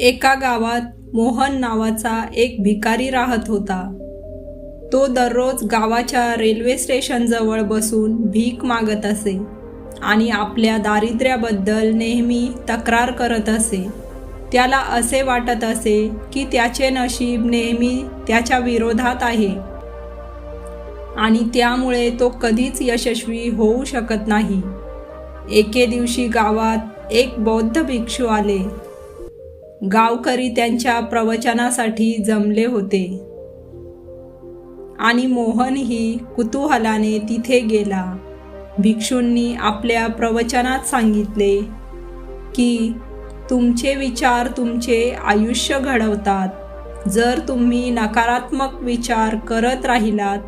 एका गावात मोहन नावाचा एक भिकारी राहत होता. तो दररोज गावाच्या रेल्वे स्टेशनजवळ बसून भीक मागत असे आणि आपल्या दारिद्र्याबद्दल नेहमी तक्रार करत असे. त्याला असे वाटत असे की त्याचे नशीब नेहमी त्याच्या विरोधात आहे. आणि त्यामुळे तो कधीच यशस्वी होऊ शकत नाही. एके दिवशी गावात एक बौद्ध भिक्षू आले. गावकरी त्यांच्या प्रवचनासाठी जमले होते. आणि मोहनही कुतूहलाने तिथे गेला. भिक्षूंनी आपल्या प्रवचनात सांगितले की तुमचे विचार तुमचे आयुष्य घडवतात. जर तुम्ही नकारात्मक विचार करत राहिलात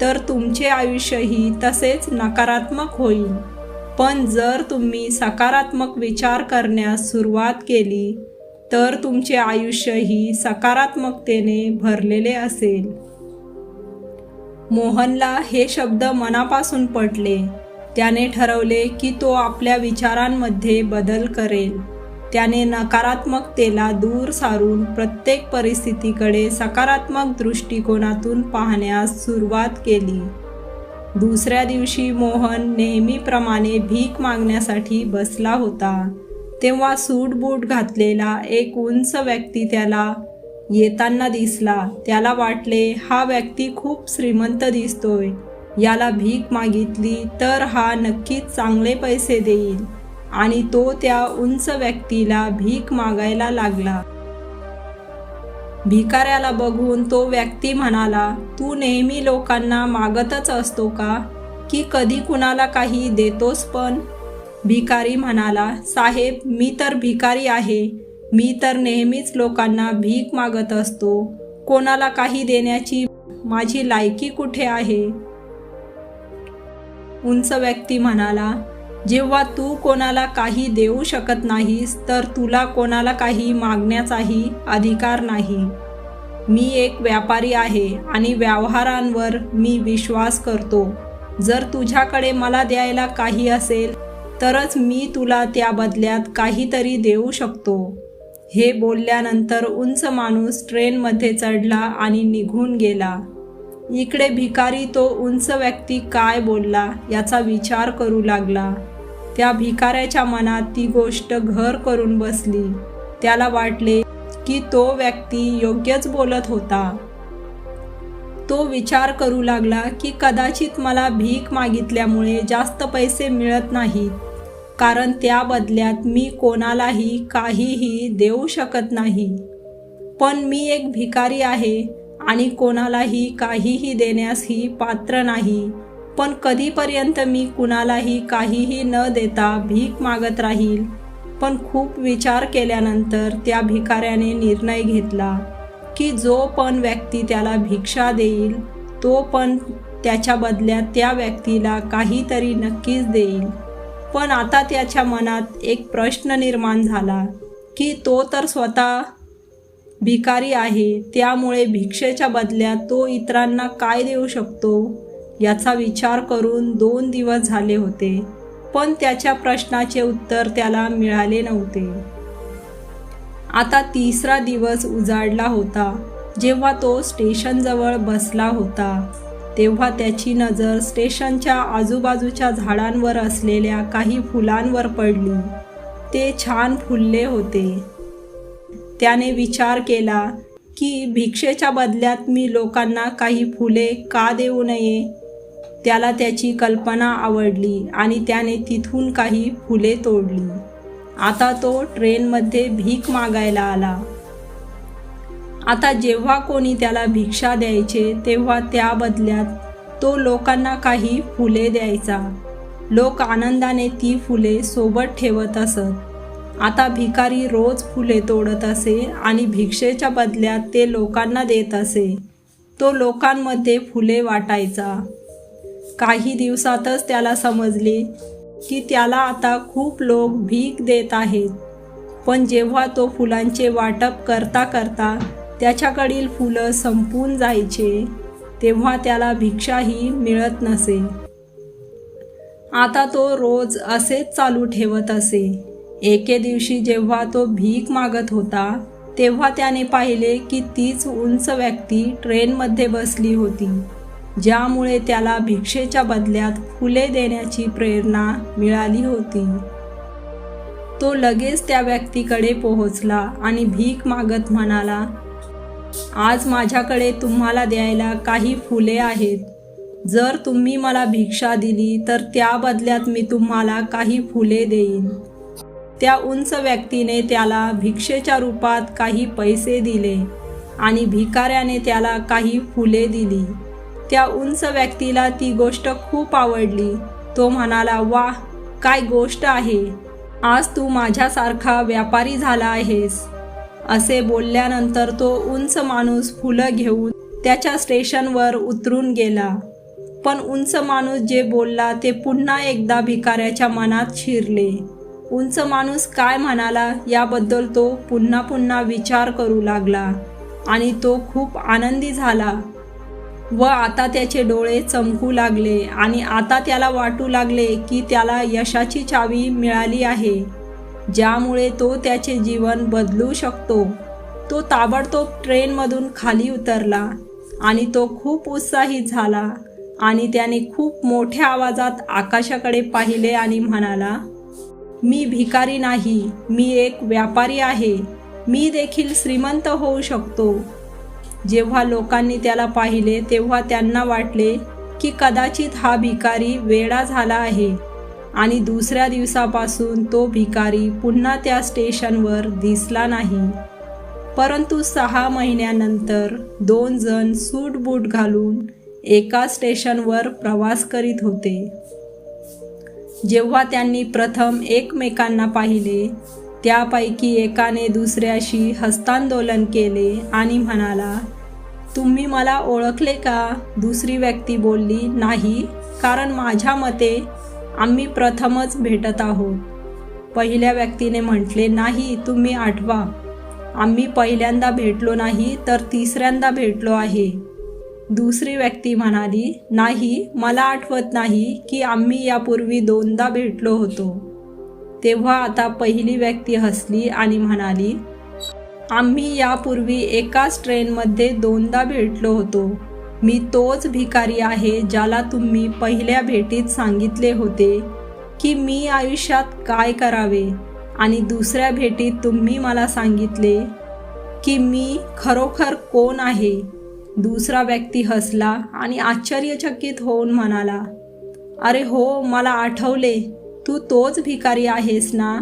तर तुमचे आयुष्यही तसेच नकारात्मक होईल. पण जर तुम्ही सकारात्मक विचार करण्यास सुरुवात केली तर तुमचे आयुष्यही सकारात्मकतेने भरलेले असेल. मोहनला हे शब्द मनापासून पटले. त्याने ठरवले की तो आपल्या विचारांमध्ये बदल करेल. त्याने नकारात्मकतेला दूर सारून प्रत्येक परिस्थितीकडे सकारात्मक दृष्टिकोनातून पाहण्यास सुरुवात केली. दुसऱ्या दिवशी मोहन नेहमीप्रमाणे भीक मागण्यासाठी बसला होता. तेव्हा सूट बूट घातलेला एक उंच व्यक्ती त्याला येताना दिसला. त्याला वाटले हा व्यक्ती खूप श्रीमंत दिसतोय. याला भीक मागितली तर हा नक्कीच चांगले पैसे देईल. आणि तो त्या उंच व्यक्तीला भीक मागायला लागला. भिकाऱ्याला बघून तो व्यक्ती म्हणाला तू नेहमी लोकांना मागतच असतो का? की कधी कुणाला काही देतोस पण? भिकारी म्हणाला साहेब मी तर भिकारी आहे. मी तर नेहमीच लोकांना भीक मागत असतो. कोणाला काही देण्याची माझी लायकी कुठे आहे? उंच व्यक्ती म्हणाला जेव्हा तू कोणाला काही देऊ शकत नाहीस तर तुला कोणाला काही मागण्याचाही अधिकार नाही. मी एक व्यापारी आहे आणि व्यवहारांवर मी विश्वास करतो. जर तुझ्याकडे मला द्यायला काही असेल तरच मी तुला त्या बदल्यात काहीतरी देऊ शकतो. हे बोलल्यानंतर उंच माणूस ट्रेनमध्ये चढला आणि निघून गेला. इकडे भिकारी तो उंच व्यक्ती काय बोलला याचा विचार करू लागला. त्या भिकाऱ्याच्या मनात ती गोष्ट घर करून बसली. त्याला वाटले की तो व्यक्ती योग्यच बोलत होता. तो विचार करू लागला की कदाचित मला भीक मागितल्यामुळे जास्त पैसे मिळत नाहीत. कारण त्या बदल्यात मी कोणालाही काहीही देऊ शकत नाही. पण मी एक भिकारी आहे आणि कोणालाही काहीही देण्यासही पात्र नाही. पण कधीपर्यंत मी कुणालाही काहीही न देता भीक मागत राहील. पण खूप विचार केल्यानंतर त्या भिकाऱ्याने निर्णय घेतला की जो पण व्यक्ती त्याला भिक्षा देईल तो पण त्याच्या बदल्यात त्या व्यक्तीला काहीतरी नक्कीच देईल. पण आता त्याच्या मनात एक प्रश्न निर्माण झाला की तो तर स्वतः भिकारी आहे त्यामुळे भिक्षेच्या बदल्यात तो इतरांना काय देऊ शकतो? याचा विचार करून दोन दिवस झाले होते पण त्याच्या प्रश्नाचे उत्तर त्याला मिळाले नव्हते. आता तिसरा दिवस उजाडला होता. जेव्हा तो स्टेशनजवळ बसला होता तेव्हा त्याची नजर स्टेशनच्या आजूबाजूच्या झाडांवर असलेल्या काही फुलांवर पडली. ते छान फुलले होते. त्याने विचार केला की भिक्षेच्या बदल्यात मी लोकांना काही फुले का देऊ नये? त्याला त्याची कल्पना आवडली आणि त्याने तिथून काही फुले तोडली. आता तो ट्रेनमध्ये भीक मागायला आला. आता जेव्हा कोणी त्याला भिक्षा द्यायचे तेव्हा त्या बदल्यात तो लोकांना काही फुले द्यायचा. लोक आनंदाने ती फुले सोबत ठेवत असत. आता भिकारी रोज फुले तोडत असे आणि भिक्षेच्या बदल्यात ते लोकांना देत असे. तो लोकांमध्ये फुले वाटायचा. काही दिवसातच त्याला समजले की त्याला आता खूप लोक भीक देत आहेत. पण जेव्हा तो फुलांचे वाटप करता करता त्याच्याकडील फुलं संपून जायचे तेव्हा त्याला भिक्षाही मिळत नसे. आता तो रोज असेच चालू ठेवत असे. एके दिवशी जेव्हा तो भीक मागत होता तेव्हा त्याने पाहिले की तीच उंच व्यक्ती ट्रेनमध्ये बसली होती. ज्यामुळे त्याला भिक्षेच्या बदल्यात फुले देण्याची प्रेरणा मिळाली होती. तो लगेच त्या व्यक्तीकडे पोहोचला आणि भीक मागत म्हणाला आज माझ्याकडे तुम्हाला द्यायला काही फुले आहेत. जर तुम्ही मला भिक्षा दिली तर त्या बदल्यात मी तुम्हाला काही फुले देईन. त्या उंच व्यक्तीने त्याला भिक्षेच्या रूपात काही पैसे दिले आणि भिकाऱ्याने त्याला काही फुले दिली. त्या उंच व्यक्तीला ती गोष्ट खूप आवडली. तो म्हणाला वा काय गोष्ट आहे. आज तू माझ्यासारखा व्यापारी झाला आहेस. असे बोलल्यानंतर तो उंच माणूस फुलं घेऊन त्याच्या स्टेशनवर उतरून गेला. पण उंच माणूस जे बोलला ते पुन्हा एकदा भिकाऱ्याच्या मनात शिरले. उंच माणूस काय म्हणाला याबद्दल तो पुन्हा पुन्हा विचार करू लागला आणि तो खूप आनंदी झाला. व आता त्याचे डोळे चमकू लागले आणि आता त्याला वाटू लागले की त्याला यशाची चावी मिळाली आहे ज्यामुळे तो त्याचे जीवन बदलू शकतो. तो ताबडतोब ट्रेनमधून खाली उतरला आणि तो खूप उत्साहित झाला आणि त्याने खूप मोठ्या आवाजात आकाशाकडे पाहिले आणि म्हणाला मी भिकारी नाही मी एक व्यापारी आहे. मी देखील श्रीमंत होऊ शकतो. जेव्हा लोकांनी त्याला पाहिले तेव्हा त्यांना वाटले की कदाचित हा भिकारी वेडा झाला आहे. आणि दुसऱ्या दिवसापासून तो भिकारी पुन्हा त्या स्टेशनवर दिसला नाही. परंतु सहा महिन्यानंतर दोन जण सूट बूट घालून एका स्टेशनवर प्रवास करीत होते. जेव्हा त्यांनी प्रथम एकमेकांना पाहिले त्यापैकी एकाने दुसऱ्याशी हस्तांदोलन केले आणि म्हणाला तुम्ही मला ओळखले का? दुसरी व्यक्ती बोलली नाही कारण माझ्या मते आम्ही प्रथमच भेटत आहोत. पहिल्या व्यक्तीने म्हटले नाही तुम्ही आठवा. आम्ही पहिल्यांदा भेटलो नाही तर तिसऱ्यांदा भेटलो आहे. दुसरी व्यक्ती म्हणाली नाही मला आठवत नाही की आम्ही यापूर्वी दोनदा भेटलो होतो. तेव्हा आता पहिली व्यक्ती हसली आणि म्हणाली आम्ही यापूर्वी एकाच ट्रेनमध्ये दोनदा भेटलो होतो. मी तोच भिकारी आहे ज्याला तुम्ही पहिल्या भेटीत सांगितले होते की मी आयुष्यात काय करावे आणि दुसऱ्या भेटीत तुम्ही मला सांगितले की मी खरोखर कोण आहे. दुसरा व्यक्ती हसला आणि आश्चर्यचकित होऊन म्हणाला अरे हो मला आठवले. तू तोच भिकारी आहेस ना?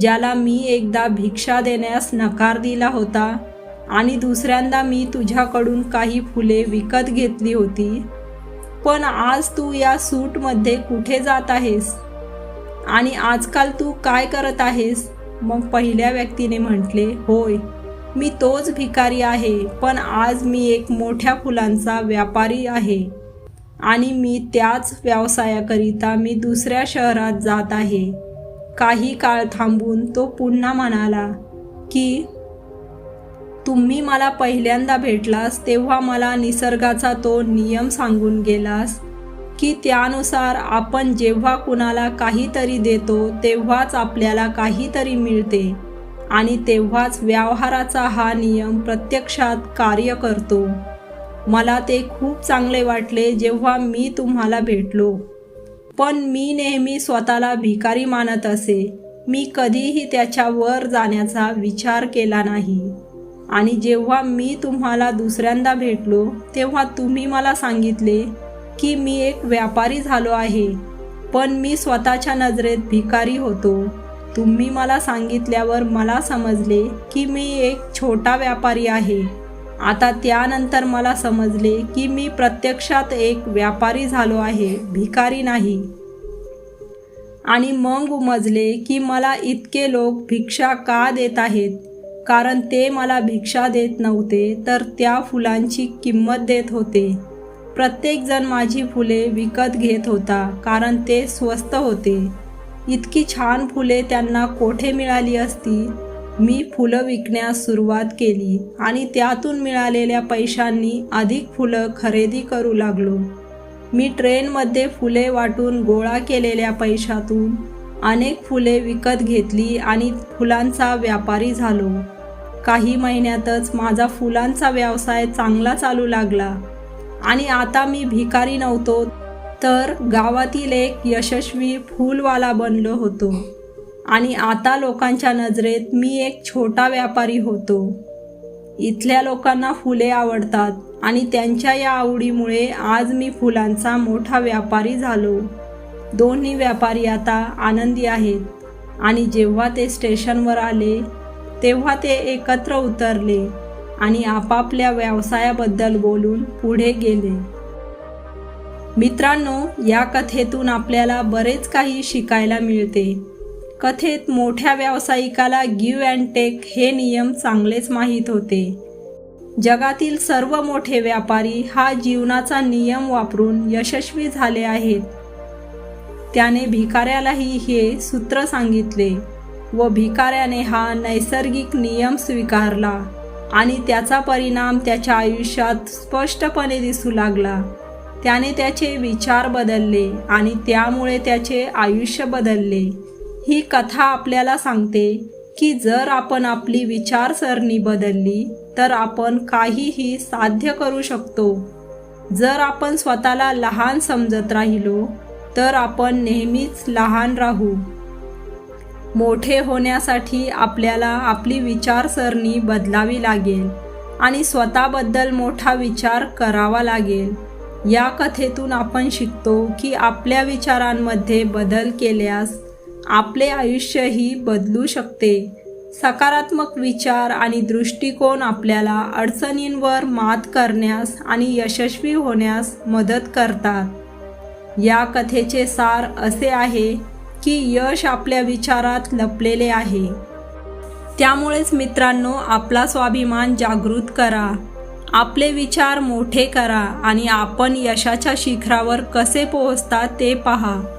ज्याला मी एकदा भिक्षा देण्यास नकार दिला होता आणि दुसऱ्यांदा मी तुझ्याकडून काही फुले विकत घेतली होती. पण आज तू या सूटमध्ये कुठे जात आहेस? आणि आजकाल तू काय करत आहेस? मग पहिल्या व्यक्तीने म्हटले होय मी तोच भिकारी आहे पण आज मी एक मोठ्या फुलांचा व्यापारी आहे आणि मी त्याच व्यवसायाकरिता मी दुसऱ्या शहरात जात आहे. काही काळ थांबून तो पुन्हा म्हणाला की तुम्ही मला पहिल्यांदा भेटलास तेव्हा मला निसर्गाचा तो नियम सांगून गेलास की त्यानुसार आपण जेव्हा कुणाला काहीतरी देतो तेव्हाच आपल्याला काहीतरी मिळते आणि तेव्हाच व्यवहाराचा हा नियम प्रत्यक्षात कार्य करतो. मला ते खूप चांगले वाटले जेव्हा मी तुम्हाला भेटलो. पण मी नेहमी स्वतःला भिकारी मानत असे. मी कधीही त्याच्या वर जाण्याचा विचार केला नाही. आणि जेव्हा मी तुम्हाला दुसऱ्यांदा भेटलो तेव्हा तुम्ही मला सांगितले की मी एक व्यापारी झालो आहे. पण मी स्वतःच्या नजरेत भिकारी होतो. तुम्ही मला सांगितल्यावर मला समजले की मी एक छोटा व्यापारी आहे. आता त्यानंतर मला समजले की मी प्रत्यक्षात एक व्यापारी झालो आहे भिकारी नाही. आणि मग उमजले की मला इतके लोक भिक्षा का देत आहेत? कारण ते मला भिक्षा देत नव्हते तर त्या फुलांची किंमत देत होते. प्रत्येकजण माझी फुले विकत घेत होता कारण ते स्वस्त होते. इतकी छान फुले त्यांना कोठे मिळाली असती? मी फुलं विकण्यास सुरुवात केली आणि त्यातून मिळालेल्या पैशांनी अधिक फुलं खरेदी करू लागलो. मी ट्रेनमध्ये फुले वाटून गोळा केलेल्या पैशातून अनेक फुले विकत घेतली आणि फुलांचा व्यापारी झालो. काही महिन्यातच माझा फुलांचा व्यवसाय चांगला चालू लागला आणि आता मी भिकारी नव्हतो तर गावातील एक यशस्वी फूलवाला बनलो होतो. आणि आता लोकांच्या नजरेत मी एक छोटा व्यापारी होतो. इथल्या लोकांना फुले आवडतात आणि त्यांच्या या आवडीमुळे आज मी फुलांचा मोठा व्यापारी झालो. दोन्ही व्यापारी आता आनंदी आहेत आणि जेव्हा ते स्टेशनवर आले तेव्हा ते एकत्र उतरले आणि आपापल्या व्यवसायाबद्दल बोलून पुढे गेले. मित्रांनो या कथेतून आपल्याला बरेच काही शिकायला मिळते. कथेत मोठ्या व्यावसायिकाला गिव्ह अँड टेक हे नियम चांगलेच माहीत होते. जगातील सर्व मोठे व्यापारी हा जीवनाचा नियम वापरून यशस्वी झाले आहेत. त्याने भिकाऱ्यालाही हे सूत्र सांगितले व भिकाऱ्याने हा नैसर्गिक नियम स्वीकारला आणि त्याचा परिणाम त्याच्या आयुष्यात स्पष्टपणे दिसू लागला. त्याने त्याचे विचार बदलले आणि त्यामुळे त्याचे आयुष्य बदलले. ही कथा आपल्याला सांगते की जर आपण आपली विचारसरणी बदलली तर आपण काहीही साध्य करू शकतो. जर आपण स्वतःला लहान समजत राहिलो तर आपण नेहमीच लहान राहू. मोठे होण्यासाठी आपल्याला आपली विचारसरणी बदलावी लागेल आणि स्वतःबद्दल मोठा विचार करावा लागेल. या कथेतून आपण शिकतो की आपल्या विचारांमध्ये बदल केल्यास आपले आयुष्यही बदलू शकते. सकारात्मक विचार आणि दृष्टिकोन आपल्याला अडचणींवर मात करण्यास आणि यशस्वी होण्यास मदत करतात. या कथेचे सार असे आहे की यश आपल्या विचारात लपलेले आहे. त्यामुळेच मित्रांनो आपला स्वाभिमान जागृत करा. आपले विचार मोठे करा आणि आपण यशाच्या शिखरावर कसे पोहोचता ते पहा.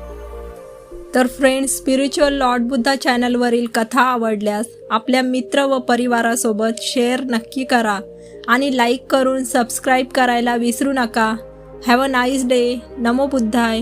तर फ्रेंड्स स्पिरिच्युअल लॉर्ड बुद्धा चॅनलवरील कथा आवडल्यास आपल्या मित्र व परिवारासोबत शेअर नक्की करा आणि लाईक करून सबस्क्राईब करायला विसरू नका. हॅव अ नाईस डे नमो बुद्धाय.